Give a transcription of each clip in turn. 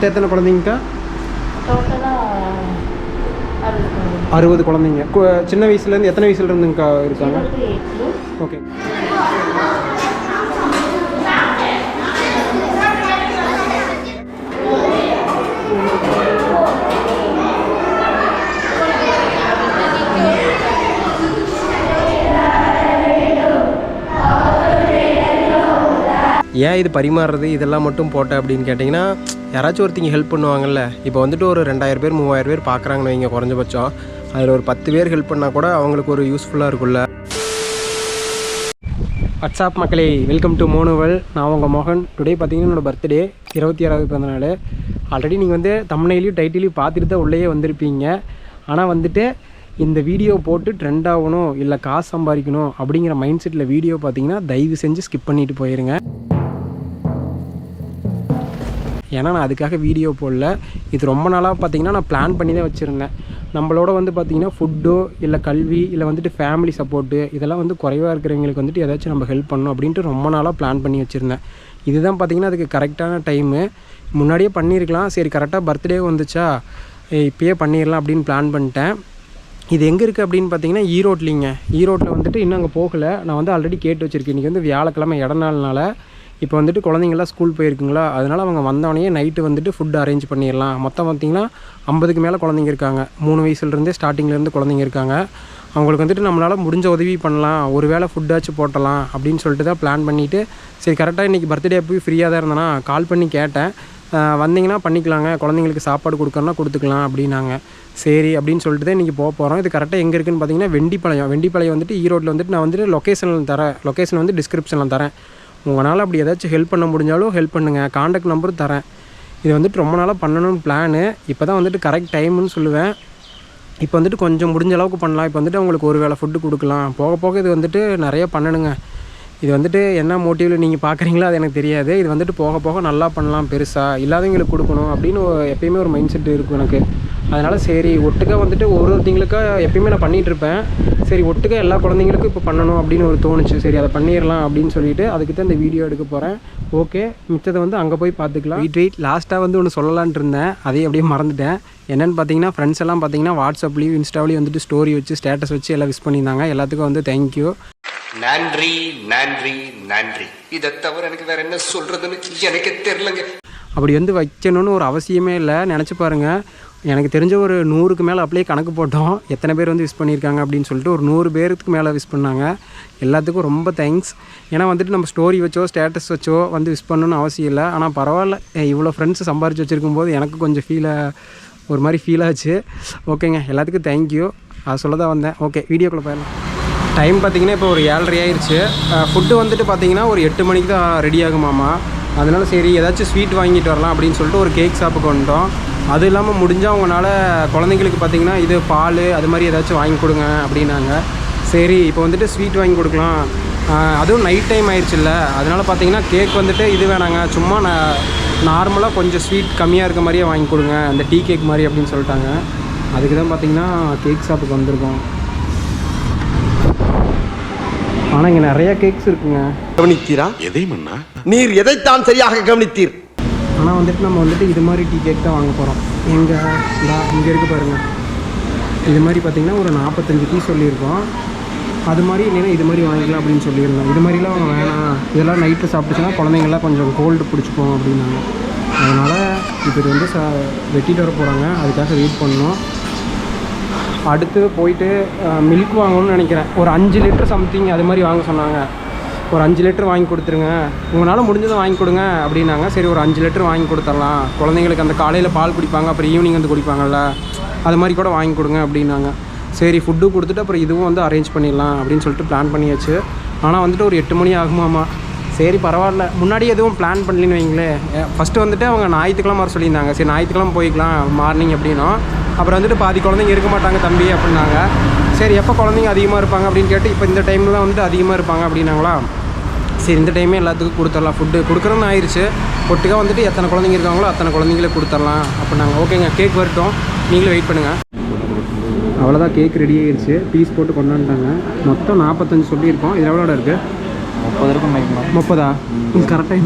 எத்தனை குழந்தைங்கக்கா? அறுபது குழந்தைங்க. சின்ன வயசுலேருந்து எத்தனை வயசுல இருந்துங்கக்கா இருக்காங்க? ஓகே. ஏன் இது பரிமாறுறது? இதெல்லாம் மட்டும் போட்டேன் அப்படின்னு கேட்டிங்கன்னா யாராச்சும் ஒருத்தங்க ஹெல்ப் பண்ணுவாங்கல்ல. இப்போ வந்துட்டு ஒரு ரெண்டாயிரம் பேர் மூவாயிரம் பேர் பார்க்குறாங்கன்னு வைங்க குறைஞ்சபட்சம். அதில் ஒரு பத்து பேர் ஹெல்ப் பண்ணால் கூட அவங்களுக்கு ஒரு யூஸ்ஃபுல்லாக இருக்கும்ல. வாட்ஸ்அப் மக்களே? வெல்கம் டு மோனுவல் நான் உங்கள் மோகன். டுடே பார்த்தீங்கன்னா என்னோட பர்த்டே இருபத்தி ஆறாவது பிறந்த நாள் ஆல்ரெடி நீங்கள் வந்து தமிழ்லையும் டைட்டிலையும் பார்த்துட்டு தான் உள்ளேயே வந்திருப்பீங்க. ஆனால் வந்துட்டு இந்த வீடியோ போட்டு ட்ரெண்ட் ஆகணும் இல்லை காசு சம்பாதிக்கணும் அப்படிங்கிற மைண்ட் செட்டில் வீடியோ பார்த்தீங்கன்னா தயவு செஞ்சு ஸ்கிப் பண்ணிட்டு போயிருங்க. ஏன்னா நான் அதுக்காக வீடியோ போடல. இது ரொம்ப நாளாக பார்த்தீங்கன்னா நான் பிளான் பண்ணி தான் வச்சுருந்தேன். நம்மளோட வந்து பார்த்தீங்கன்னா ஃபுட்டோ இல்லை கல்வி இல்லை வந்துட்டு ஃபேமிலி சப்போர்ட்டு இதெல்லாம் வந்து குறைவாக இருக்கிறவங்களுக்கு வந்துட்டு ஏதாச்சும் நம்ம ஹெல்ப் பண்ணணும் அப்படின்ட்டு ரொம்ப நாளாக பிளான் பண்ணி வச்சுருந்தேன். இதுதான் பார்த்தீங்கன்னா அதுக்கு கரெக்டான டைமு முன்னாடியே பண்ணியிருக்கலாம் சரி கரெக்டாக பர்த்டே வந்துச்சா? இப்போயே இப்பயே பண்ணிடலாம் அப்படின்னு பிளான் பண்ணிட்டேன். இது எங்கே இருக்குது அப்படின்னு பார்த்தீங்கன்னா ஈரோட்லிங்க. ஈரோட்டில் வந்துட்டு இன்னும் அங்கே போகலை. நான் வந்து ஆல்ரெடி கேட்டு வச்சுருக்கேன். இன்றைக்கி வந்து வியாழக்கிழமை இட நாள்னால இப்போ வந்துட்டு குழந்தைங்களாம் ஸ்கூல் போயிருக்குங்களா? அதனால் அவங்க வந்தவொடனே நைட்டு வந்துட்டு ஃபுட் அரேஞ்ச் பண்ணிடலாம். மொத்தம் பார்த்திங்கன்னா ஐம்பதுக்கு மேலே குழந்தைங்க இருக்காங்க. மூணு வயசுலேருந்தே ஸ்டார்டிங்லேருந்து குழந்தைங்க இருக்காங்க. அவங்களுக்கு வந்துட்டு நம்மளால் முடிஞ்ச உதவி பண்ணலாம். ஒரு வேளை ஃபுட்டாச்சும் போட்டலாம் அப்படின்னு சொல்லிட்டு தான் பிளான் பண்ணிவிட்டு சரி கரெக்டாக இன்றைக்கி பர்த்டே போய் ஃப்ரீயாக தான் இருந்தேன்னா கால் பண்ணி கேட்டேன். வந்தீங்கன்னா பண்ணிக்கலாங்க. குழந்தைங்களுக்கு சாப்பாடு கொடுக்கணும்னா கொடுத்துக்கலாம் அப்படின்னாங்க. சரி அப்படின்னு சொல்லிட்டு தான் இன்றைக்கி போக போகிறோம் இது கரெக்டாக எங்கே இருக்குன்னு பார்த்தீங்கன்னா வெண்டிப்பாளையம். வெண்டிப்பாளையம் வந்துட்டு ஈரோட்டில் வந்துட்டு நான் வந்துட்டு லொக்கேஷனில் தரேன். லொக்கேஷன் வந்து டிஸ்கிரிப்ஷனில் தரேன். உங்களால் அப்படி ஏதாச்சும் ஹெல்ப் பண்ண முடிஞ்சாலும் ஹெல்ப் பண்ணுங்கள் காண்டாக்ட் நம்பரும் தரேன். இது வந்துட்டு ரொம்ப நாளாக பண்ணணும்னு பிளானு இப்போ தான் வந்துட்டு கரெக்ட் டைம்னு சொல்லுவேன். இப்போ வந்துட்டு கொஞ்சம் முடிஞ்ச அளவுக்கு பண்ணலாம். இப்போ வந்துட்டு அவங்களுக்கு ஒரு வேளை ஃபுட்டு கொடுக்கலாம். போக போக இது வந்துட்டு நிறைய பண்ணணுங்க இது வந்துட்டு என்ன மோட்டிவில் நீங்கள் பார்க்குறீங்களோ அது எனக்கு தெரியாது. இது வந்துட்டு போக போக நல்லா பண்ணலாம் பெருசாக இல்லாதவங்களுக்கு கொடுக்கணும் அப்படின்னு எப்பயுமே ஒரு மைண்ட் செட் இருக்கும் எனக்கு. அதனால் சரி ஒட்டுக்கா வந்துட்டு ஒரு ஒருத்தங்களுக்கா எப்பயுமே நான் பண்ணிகிட்டு இருப்பேன் சரி ஒட்டுக்கா எல்லா குழந்தைங்களுக்கும் இப்போ பண்ணணும் அப்படின்னு ஒரு தோணுச்சு. சரி அதை பண்ணிடலாம் அப்படின்னு சொல்லிட்டு அதுக்கு தான் இந்த வீடியோ எடுக்க போகிறேன் ஓகே மிச்சத்தை வந்து அங்கே போய் பார்த்துக்கலாம். வெயிட் வெயிட் லாஸ்ட்டாக வந்து ஒன்று சொல்லலான்ட்டு இருந்தேன். அதையும் அப்படியே மறந்துட்டேன். என்னென்னு பார்த்தீங்கன்னா ஃப்ரெண்ட்ஸ் எல்லாம் பார்த்தீங்கன்னா வாட்ஸ்அப்லேயும் இன்ஸ்டாவிலையும் வந்துட்டு ஸ்டோரி வச்சு ஸ்டேட்டஸ் வச்சு எல்லாம் விஷ் பண்ணியிருந்தாங்க. எல்லாத்துக்கும் வந்து தேங்க்யூ நன்றி நன்றி நன்றி. இதை தவிர எனக்கு வேற என்ன சொல்றதுன்னு எனக்கு தெரியலங்க. அப்படி வந்து வைக்கணும்னு ஒரு அவசியமே இல்லை. நினச்சி பாருங்கள் எனக்கு தெரிஞ்ச ஒரு நூறுக்கு மேலே அப்படியே கணக்கு போட்டோம். எத்தனை பேர் வந்து விஷ் பண்ணியிருக்காங்க அப்படின்னு சொல்லிட்டு ஒரு நூறு பேருக்கு மேலே விஷ் பண்ணாங்க. எல்லாத்துக்கும் ரொம்ப தேங்க்ஸ் ஏன்னா வந்துட்டு நம்ம ஸ்டோரி வச்சோ ஸ்டேட்டஸ் வச்சோ வந்து விஷ் பண்ணணும்னு அவசியம் இல்லை. ஆனால் பரவாயில்ல. இவ்வளோ ஃப்ரெண்ட்ஸ் சம்பாரிச்சு வச்சுருக்கும் போது எனக்கு கொஞ்சம் ஃபீலாக ஒரு மாதிரி ஃபீல் ஆச்சு. ஓகேங்க எல்லாத்துக்கும் தேங்க்யூ அது சொல்ல தான் வந்தேன். ஓகே வீடியோக்குள்ளே போயிடலாம். டைம் பார்த்தீங்கன்னா இப்போ ஒரு ஏழரை ஆயிடுச்சு ஃபுட்டு வந்துட்டு பார்த்தீங்கன்னா ஒரு எட்டு மணிக்கு தான் ரெடி ஆகுமாமா? அதனால சரி ஏதாச்சும் ஸ்வீட் வாங்கிட்டு வரலாம் அப்படின்னு சொல்லிட்டு ஒரு கேக் ஷாப்புக்கு வந்துட்டோம். அது இல்லாமல் முடிஞ்சால் அவங்களால குழந்தைங்களுக்கு பார்த்தீங்கன்னா இது பால் அது மாதிரி ஏதாச்சும் வாங்கி கொடுங்க அப்படின்னாங்க. சரி இப்போ வந்துட்டு ஸ்வீட் வாங்கி கொடுக்கலாம். அதுவும் நைட் டைம் ஆயிடுச்சுல்ல. அதனால் பார்த்தீங்கன்னா கேக் வந்துட்டு இது வேணாங்க. சும்மா நான் நார்மலாக கொஞ்சம் ஸ்வீட் கம்மியாக இருக்க மாதிரியே வாங்கி கொடுங்க. அந்த டீ கேக் மாதிரி அப்படின்னு சொல்லிட்டாங்க. அதுக்கு தான் பார்த்தீங்கன்னா கேக் ஷாப்புக்கு வந்திருக்கோம். ஆனால் இங்கே நிறைய கேக்ஸ் இருக்குங்க. கவனித்தீரா? எதை மன்னா? நீர் எதைத்தான் சரியாக கவனித்தீர்? ஆனால் வந்துட்டு நம்ம வந்துட்டு இது மாதிரி டீ கேக் தான் வாங்க போகிறோம் எங்கே இங்கே இருக்கு பாருங்கள் இது மாதிரி பார்த்தீங்கன்னா ஒரு நாற்பத்தஞ்சு டீ சொல்லியிருக்கோம். அது மாதிரி இல்லைன்னா இது மாதிரி வாங்கிக்கலாம் அப்படின்னு சொல்லியிருந்தோம். இது மாதிரிலாம் அவங்க வேணாம். இதெல்லாம் நைட்டு சாப்பிட்டுச்சுன்னா குழந்தைங்கள்லாம் கொஞ்சம் கோல்டு பிடிச்சிப்போம் அப்படின்னாங்க. அதனால் இப்போ இது வந்து ச வெட்டிட்டு வர போகிறாங்க அதுக்காக வெயிட் பண்ணோம் அடுத்து போயிட்டு மில்க் வாங்கணும்னு நினைக்கிறேன். ஒரு அஞ்சு லிட்டர் சம்திங் அது மாதிரி வாங்க சொன்னாங்க. ஒரு அஞ்சு லிட்டர் வாங்கி கொடுத்துருங்க. உங்களால் முடிஞ்சதை வாங்கி கொடுங்க அப்படின்னாங்க. சரி ஒரு அஞ்சு லிட்டர் வாங்கி கொடுத்துடலாம். குழந்தைங்களுக்கு அந்த காலையில் பால் குடிப்பாங்க அப்புறம் ஈவினிங் வந்து குடிப்பாங்கல்ல. அது மாதிரி கூட வாங்கி கொடுங்க அப்படின்னாங்க. சரி ஃபுட்டு கொடுத்துட்டு அப்புறம் இதுவும் வந்து அரேஞ்ச் பண்ணிடலாம் அப்படின்னு சொல்லிட்டு பிளான் பண்ணியாச்சு. ஆனால் வந்துட்டு ஒரு எட்டு மணி ஆகுமாம்மா சரி பரவாயில்ல. முன்னாடி எதுவும் பிளான் பண்ணலன்னு வைங்களேன் ஃபஸ்ட்டு வந்துட்டு அவங்க ஞாயிற்றுக்கிழமை வர சொல்லியிருந்தாங்க. சரி ஞாயிற்றுக்கிழமை போய்க்கலாம் மார்னிங் அப்படின்னும். அப்புறம் வந்துட்டு பாதி குழந்தைங்க இருக்க மாட்டாங்க தம்பி அப்படின்னாங்க. சரி எப்போ குழந்தைங்க அதிகமாக இருப்பாங்க அப்படின்னு கேட்டு இப்போ இந்த டைமில் தான் வந்துட்டு அதிகமாக இருப்பாங்க அப்படின்னாங்களா? சரி இந்த டைமே எல்லாத்துக்கும் கொடுத்துடலாம். ஃபுட்டு கொடுக்குறோன்னு ஆயிடுச்சு ஒட்டுக்காக வந்துட்டு எத்தனை குழந்தைங்க இருக்காங்களோ அத்தனை குழந்தைங்களே கொடுத்துடலாம் அப்படின்னாங்க. ஓகேங்க கேக் வரட்டும். நீங்களும் வெயிட் பண்ணுங்கள் அவ்வளோதான் கேக் ரெடி ஆயிடுச்சு பீஸ் போட்டு கொண்டாந்துட்டாங்க மொத்தம் நாற்பத்தஞ்சு சொல்லியிருக்கோம். இது எவ்வளோட இருக்குது முப்பது இருக்கும் நினைக்கலாம் முப்பதா கரெக்டாக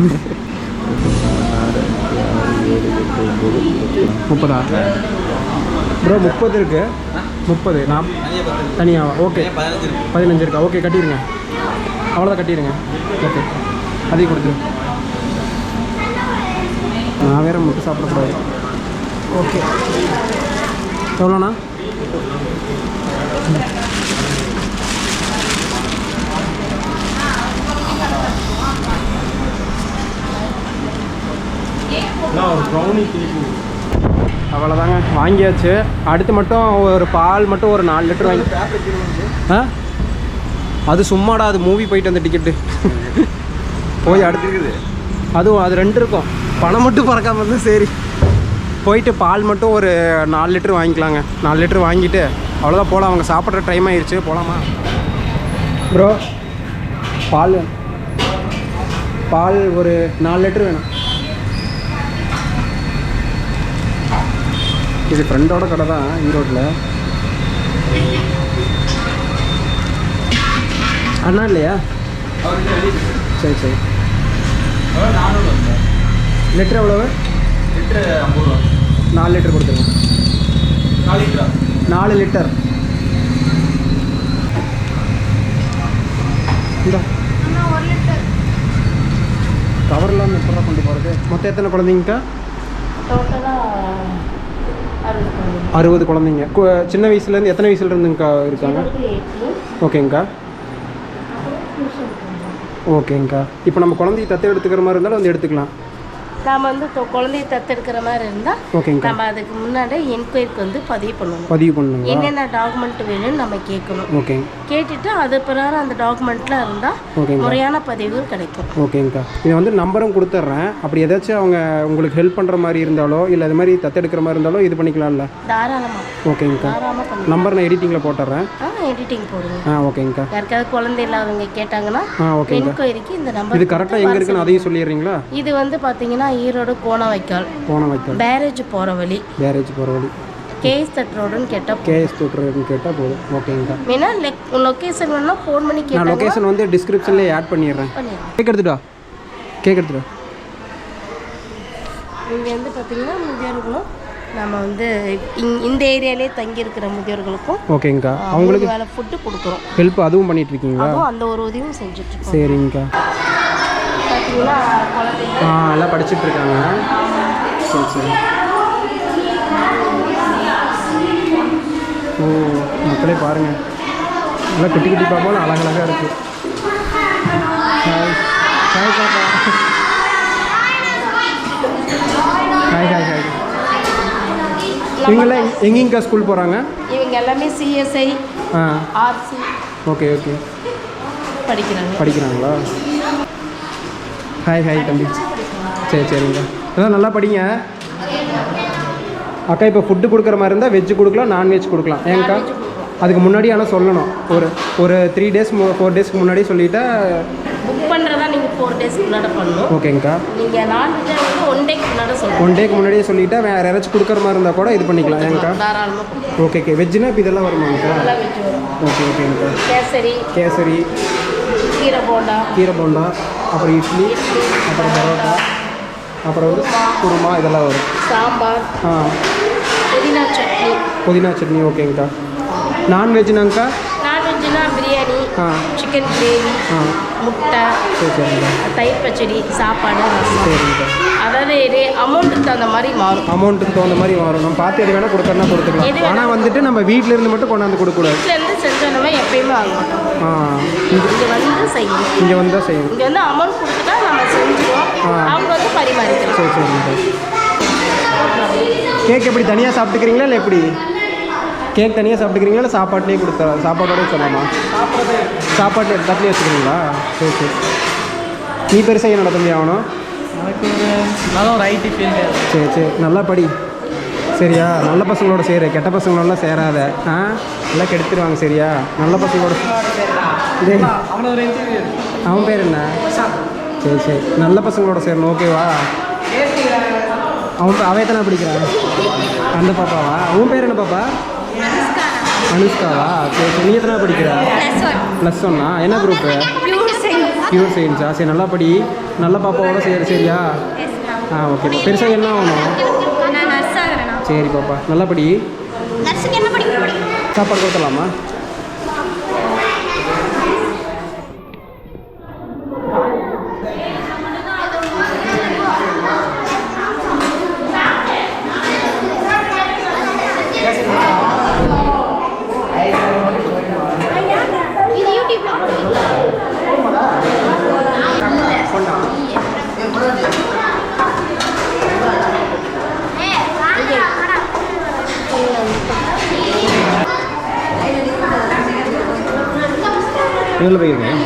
முப்பதா ப்ரோ முப்பது இருக்கு முப்பது நான் தனியாக ஓகே பதினஞ்சு இருக்கா ஓகே கட்டிடுங்க அவ்வளோதான் கட்டிடுங்க ஓகே அதையும் கொடுத்துருங்க நான் வேறு முட்டை சாப்பிடக்கூடாது ஓகே எவ்வளோண்ணா அவ்வளோதாங்க வாங்கியாச்சு. அடுத்து மட்டும் ஒரு பால் மட்டும் ஒரு நாலு லிட்டர் வாங்கி ஆ? அது சும்மாடா அது மூவி போயிட்டு வந்த டிக்கெட்டு போய் அடுத்து அதுவும் அது ரெண்டு இருக்கும். பணம் மட்டும் பறக்காம இருந்தால் சரி. போயிட்டு பால் மட்டும் ஒரு நாலு லிட்டர் வாங்கிக்கலாங்க. நாலு லிட்டர் வாங்கிட்டு அவ்வளோதான் போகலாம் அவங்க சாப்பிட்ற டைம் ஆயிடுச்சு போகலாமா ப்ரோ பால். பால் ஒரு நாலு லிட்டர் வேணும். இது ஃப்ரெண்டோட கடை தான் ஈரோட்டில் அண்ணா இல்லையா? சரி சரி. லிட்டர் எவ்வளவு? நாலு லிட்டர் கொடுத்துருங்க. நாலு லிட்டர். இந்த. கவர்லாம் எப்படா கொண்டு போகிறது மொத்தம் எத்தனை குழந்தைங்கக்கா? டோட்டலாக அறுபது குழந்தைங்க. சின்ன வயசுலேருந்து எத்தனை வயசுல இருந்துங்கக்கா இருக்காங்க ஓகேங்கக்கா. ஓகேங்கக்கா. இப்போ நம்ம குழந்தைய தத்து எடுத்துக்கிற மாதிரி இருந்தாலும் வந்து எடுத்துக்கலாம். நாம் வந்து குழந்தைய தத்தெடுக்கிற மாதிரி இருந்தால் ஓகேங்கக்கா நம்ம அதுக்கு முன்னாடி என்கொயரிக்கு வந்து பதிவு பண்ணணும். பதிவு பண்ணுங்களா என்னென்ன டாக்குமெண்ட் வேணும்னு நம்ம கேட்கணும். ஓகேங்க கேட்டுட்டு அது பிரகாரம் அந்த டாக்குமெண்ட்லாம் இருந்தால் முறையான பதிவுகள் கிடைக்கும். ஓகேங்கக்கா இது வந்து நம்பரும் கொடுத்துட்றேன். அப்படி ஏதாச்சும் அவங்க உங்களுக்கு ஹெல்ப் பண்ணுற மாதிரி இருந்தாலோ இல்லை அது மாதிரி தத்தெடுக்கிற மாதிரி இருந்தாலோ இது பண்ணிக்கலாம்ல? தாராளமாக ஓகேங்கக்கா நம்பர் நான் எடிட்டிங்கில் போட்டுறேன் எடிட்டிங் போடுங்க. ஆ ஓகேங்கக்கா யாருக்காவது குழந்தை இல்லாதவங்க கேட்டாங்கன்னா ஓகேங்கக்கா என்கொயரிக்கு இந்த இது நம்பர் கரெக்டாக எங்கே இருக்குன்னு அதையும் சொல்லிடுறீங்களா? இது வந்து பார்த்தீங்கன்னா ஈரோடு கோணவாய்க்கால் வைக்கல் பேரேஜ் போகிற வழி. கேரேஜ் போகிற வழி. கேஎஸ் தட் ரோடுன்னு கேட்டால் கேஎஸ் தொட்டுறதுன்னு கேட்டால் போதும். ஓகேங்கக்கா வேணா லொக்கேஷன் வேணா ஃபோன் பண்ணி நான் லொக்கேஷன் வந்து டிஸ்கிரிப்ஷன்லேயே ஆட் பண்ணிடுறேன். கேக் எடுத்துட்டா கேக் எடுத்துட்டா இங்கே வந்து பார்த்தீங்கன்னா முதியோர்களும் நம்ம வந்து இந்த ஏரியாலே தங்கி இருக்கிற முதியோர்களுக்கும் ஓகேங்கக்கா அவங்களுக்கு வேளை ஃபுட்டு கொடுக்குறோம். ஹெல்ப் அதுவும் பண்ணிட்டு இருக்கீங்களா? அந்த ஒரு உதவியும் செஞ்சுட்டு சரிங்கக்கா ஆ எல்லாம் படிச்சுட்டு இருக்காங்க சரி சரி. ஓ மக்களே பாருங்க. நல்லா குட்டி குட்டி பாப்பாலும் அழகழகாக இருக்கு. ஹாய் ஹாய் பாப்பா. ஹாய் ஹாய் ஹாய் இவங்கெல்லாம் எங்க- எங்கேங்கக்கா ஸ்கூல் போகிறாங்க இவங்க எல்லாமே சிஎஸ்ஐ ஆ. ஆர்சி ஓகே ஓகே படிக்கிறாங்க. படிக்கிறாங்களா? ஹாய் ஹாய் தம்பி. சரி சரிங்க அதான் நல்லா படிங்க. அக்கா இப்போ ஃபுட்டு கொடுக்குற மாதிரி இருந்தால் வெஜ்ஜு கொடுக்கலாம் நான்வெஜ் கொடுக்கலாம். ஏங்கக்கா அதுக்கு முன்னாடி ஆனால் சொல்லணும். ஒரு ஒரு த்ரீ டேஸ் ஃபோர் டேஸ்க்கு முன்னாடி சொல்லிட்டா புக் பண்ணுறதா நீங்கள் ஃபோர் டேஸ்க்கு முன்னாடி பண்ணணும். ஓகேங்கக்கா நீங்கள் நான்வெஜ்ஜை வந்து ஒன் டேக்கு முன்னாடி சொல்லணும். ஒன் டேக்கு முன்னாடியே சொல்லிட்டா வேறு யாராச்சும் கொடுக்குற மாதிரி இருந்தால் கூட இது பண்ணிக்கலாம். ஏங்கக்கா தாராளமாக ஓகே ஓகே வெஜ்ஜுனா இப்போ இதெல்லாம் வருமாங்கக்கா ஓகே ஓகேங்கக்கா கேசரி. கேசரி. கீரை போண்டா. கீரை போண்டா அப்புறம் இட்லி அப்புறம் பரோட்டா அப்புறம் வந்து குருமா. இதெல்லாம் வரும். சாம்பார். ஆ. புதினா சட்னி. புதினா சட்னி ஓகேங்கக்கா. நான்வெஜ்னாங்கக்கா நான்வெஜ்னா பிரியாணி ஆ. சிக்கன் கிரேவி ஆ. முட்டை சரி சரிங்கக்கா. தயிர் பச்சடி சாப்பாடு சரிங்கக்கா. அதாவது இது அமௌண்ட்டுக்கு தகுந்த மாதிரி மாறும். அமௌண்ட்டுக்கு தகுந்த மாதிரி வரும் நம்ம பார்த்து எது வேணால் எது கொடுத்துக்கலாம் ஆனால் வந்துட்டு நம்ம வீட்டில் இருந்து மட்டும் கொண்டாந்து கொடுக்கக்கூடாது. செஞ்சோன்னமே எப்பயுமே வாங்க மாட்டோம் இங்கே வந்து செய்யணும். இங்கே வந்தால் செய்யணும். இங்கே வந்து அமௌண்ட் கொடுத்துட்டா நம்ம செஞ்சுருவோம். அவங்க வந்து பரிமாறிக்கிறோம் சரி சரிங்கக்கா கேக் எப்படி தனியாக சாப்பிட்டுக்கிறீங்களா இல்லை எப்படி? கேக் தனியாக சாப்பிட்டுக்கிறீங்களா இல்லை சாப்பாட்லேயே கொடுத்தா சாப்பாட்டோடய சொல்லலாமா சாப்பாட்டு தட்டிலே வச்சுக்கிறீங்களா? சரி சரி. நீ பெருசாக என்னோட தம்பி ஆகணும்? எனக்கு ஒரு நல்ல ஒரு ஐடி ஃபீல்டு சரி சரி. நல்லா படி. சரியா? நல்ல பசங்களோட சேரு. கெட்ட பசங்களோடலாம் சேராத. ஆ? எல்லாம் கெடுத்துருவாங்க சரியா? நல்ல பசங்களோட அவனை அவன் பேர் என்ன? சரி சரி. நல்ல பசங்களோட சேரணும். ஓகேவா? அவன் அவன் எத்தனை படிக்கிறான்? அந்த பாப்பாவா? உன் பேர் என்ன பாப்பா? அனுஷ்காவா? சரி சரி. நீ எத்தனை படிக்கிற? ப்ளஸ் ஒன்னா என்ன குரூப்பு பியூர் சயின்ஸா சரி நல்லா படி. நல்ல பாப்பாவோட சரி சரியா? ஆ ஓகே பெருசாக என்ன ஆகணும்? சரி பாப்பா. நல்லா படி நர்ஸுக்கு என்ன படிக்க படிக்கும் சாப்பாடு கொடுத்துடலாமா? இதில் போயிருக்கேன்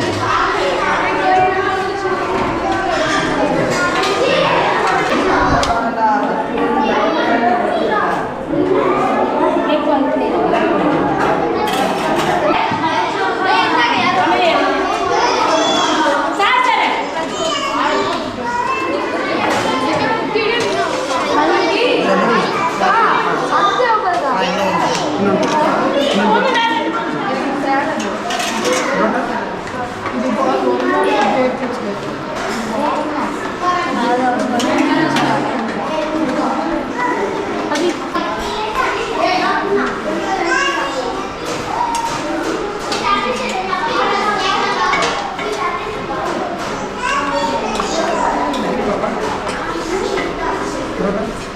ஆ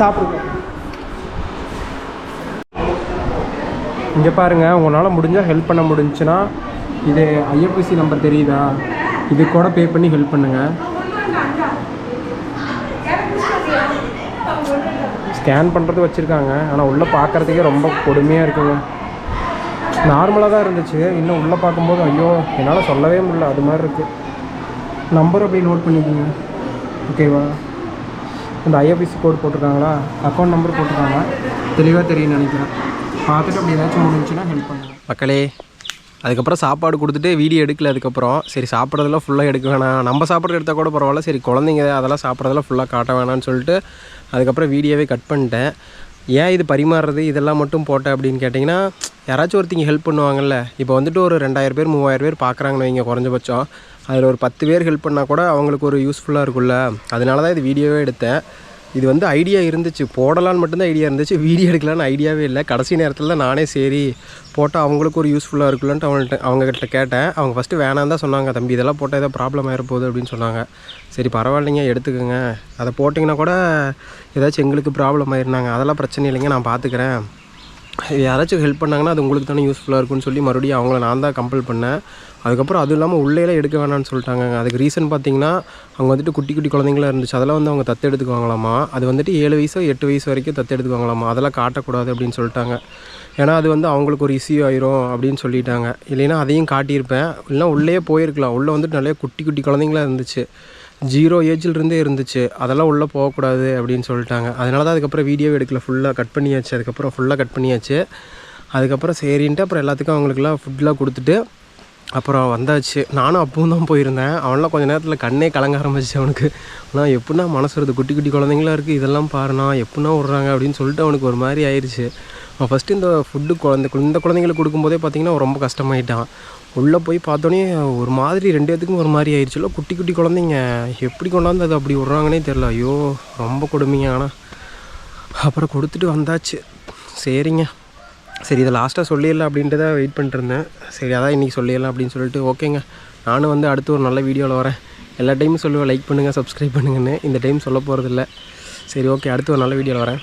சாப்பிடுங்க. இங்கே பாருங்கள் உங்களால் முடிஞ்சால் ஹெல்ப் பண்ண முடிஞ்சுன்னா இது ஐஎஃப்எஸ்சி நம்பர் தெரியுதா? இது கூட பே பண்ணி ஹெல்ப் பண்ணுங்கள் ஸ்கேன் பண்ணுறது வச்சுருக்காங்க ஆனால் உள்ளே பார்க்குறதுக்கே ரொம்ப கொடுமையாக இருக்குங்க. நார்மலாக தான் இருந்துச்சு இன்னும் உள்ளே பார்க்கும்போது ஐயோ என்னால் சொல்லவே முடியல அது மாதிரி இருக்குது நம்பர் அப்படியே நோட் பண்ணிக்கோங்க. ஓகேவா இந்த ஐஎஃப்எஸ்சி கோட் போட்டிருக்காங்களா? அக்கௌண்ட் நம்பர் போட்டிருக்காங்க தெளிவாக தெரியும் நினைக்கிறேன். பார்த்துட்டு அப்படி ஏதாச்சும் முடிஞ்சுன்னா ஹெல்ப் பண்ணுங்கள் மக்களே அதுக்கப்புறம் சாப்பாடு கொடுத்துட்டு வீடியோ எடுக்கல அதுக்கப்புறம் சரி சாப்பிட்றதெல்லாம் ஃபுல்லாக எடுக்க வேணாம். நம்ம சாப்பிட்றது எடுத்தால் கூட பரவாயில்ல. சரி குழந்தைங்க அதெல்லாம் சாப்பிட்றதெல்லாம் ஃபுல்லாக காட்ட வேணாம்னு சொல்லிட்டு அதுக்கப்புறம் வீடியோவே கட் பண்ணிட்டேன். ஏன் இது பரிமாறுறது? இதெல்லாம் மட்டும் போட்டேன் அப்படின்னு கேட்டிங்கன்னா யாராச்சும் ஒருத்தங்க ஹெல்ப் பண்ணுவாங்கல்ல. இப்போ வந்துட்டு ஒரு ரெண்டாயிரம் பேர் மூவாயிரம் பேர் பார்க்குறாங்கன்னு வைங்க குறைஞ்சபட்சம். அதில் ஒரு பத்து பேர் ஹெல்ப் பண்ணால் கூட அவங்களுக்கு ஒரு யூஸ்ஃபுல்லாக இருக்கும்ல. அதனால தான் இது வீடியோவே எடுத்தேன். இது வந்து ஐடியா இருந்துச்சு. போடலான்னு மட்டும்தான் ஐடியா இருந்துச்சு. வீடியோ எடுக்கலான்னு ஐடியாவே இல்லை. கடைசி நேரத்தில் தான் நானே சரி போட்டால் அவங்களுக்கு ஒரு யூஸ்ஃபுல்லாக இருக்குல்லன்ட்டு அவங்கள்ட்ட அவங்ககிட்ட கேட்டேன். அவங்க ஃபஸ்ட்டு வேணாம் தான் சொன்னாங்க. தம்பி இதெல்லாம் போட்டால் ஏதோ ப்ராப்ளம் ஆகிருப்போகுது அப்படின்னு சொன்னாங்க. சரி பரவாயில்லைங்க எடுத்துக்கோங்க. அதை போட்டிங்கன்னா கூட ஏதாச்சும் எங்களுக்கு ப்ராப்ளம் ஆயிருந்தாங்க. அதெல்லாம் பிரச்சனை இல்லைங்க நான் பார்த்துக்கிறேன் யாராச்சும் ஹெல்ப் பண்ணாங்கன்னா அது உங்களுக்கு தானே யூஸ்ஃபுல்லாக இருக்கும்னு சொல்லி மறுபடியும் அவங்கள நான் தான் கம்பல் பண்ணேன். அதுக்கப்புறம் அதுவும் இல்லாமல் உள்ளேலாம் எடுக்க வேணாம்னு சொல்லிட்டாங்க. அதுக்கு ரீசன் பார்த்தீங்கன்னா அவங்க வந்துட்டு குட்டி குட்டி குழந்தைங்களா இருந்துச்சு. அதெல்லாம் வந்து அவங்க தத்து எடுத்துக்குவாங்களாமா? அது வந்துட்டு ஏழு வயசோ எட்டு வயசு வரைக்கும் தத்து எடுத்துக்குவாங்களாமா? அதெல்லாம் காட்டக்கூடாது அப்படின்னு சொல்லிட்டாங்க. ஏன்னா அது வந்து அவங்களுக்கு ஒரு இஷ்யூ ஆயிரும் அப்படின்னு சொல்லிட்டாங்க. இல்லைன்னா அதையும் காட்டியிருப்பேன். இல்லைனா உள்ளே போயிருக்கலாம். உள்ளே வந்துட்டு நிறைய குட்டி குட்டி குழந்தைங்களா இருந்துச்சு. ஜீரோ ஏஜிலிருந்தே இருந்துச்சு. அதெல்லாம் உள்ளே போகக்கூடாது அப்படின்னு சொல்லிட்டாங்க. அதனால தான் அதுக்கப்புறம் வீடியோ எடுக்கல. ஃபுல்லாக கட் பண்ணியாச்சு. அதுக்கப்புறம் ஃபுல்லாக கட் பண்ணியாச்சு. அதுக்கப்புறம் சரின்ட்டு அப்புறம் எல்லாத்துக்கும் அவங்களுக்குலாம் ஃபுட்லாம் கொடுத்துட்டு அப்புறம் வந்தாச்சு. நானும் அப்பவும் தான் போயிருந்தேன். அவன்லாம் கொஞ்சம் நேரத்தில் கண்ணே கலங்க ஆரம்பிச்சு அவனுக்கு. ஆனால் எப்படின்னா மனசு வருது? குட்டி குட்டி குழந்தைங்களா இருக்குது இதெல்லாம் பாருண்ணா. எப்படின்னா விட்றாங்க அப்படின்னு சொல்லிட்டு அவனுக்கு ஒரு மாதிரி ஆயிடுச்சு ஃபஸ்ட்டு இந்த ஃபுட்டு குழந்தை இந்த குழந்தைங்களுக்கு கொடுக்கும்போதே பார்த்திங்கன்னா ரொம்ப கஷ்டமாயிட்டான். உள்ளே போய் பார்த்தோன்னே ஒரு மாதிரி ரெண்டு பேத்துக்கும் ஒரு மாதிரி ஆயிடுச்சுல குட்டி குட்டி குழந்தைங்க எப்படி கொண்டாந்து அது அப்படி விட்றாங்கன்னே தெரில ஐயோ ரொம்ப கொடுமைங்க ஆனால் அப்புறம் கொடுத்துட்டு வந்தாச்சு. சரிங்க. சரி இதை லாஸ்ட்டாக சொல்லிடலாம் அப்படின்ட்டு தான் வெயிட் பண்ணிட்டுருந்தேன். சரி அதான் இன்றைக்கி சொல்லிடலாம் அப்படின்னு சொல்லிட்டு ஓகேங்க. நானும் வந்து அடுத்து ஒரு நல்ல வீடியோவில் வரேன். எல்லா டைமும் சொல்லுவேன். லைக் பண்ணுங்கள் சப்ஸ்கிரைப் பண்ணுங்கன்னு. இந்த டைம் சொல்ல போகிறதில்ல சரி ஓகே அடுத்து ஒரு நல்ல வீடியோவில் வரேன்.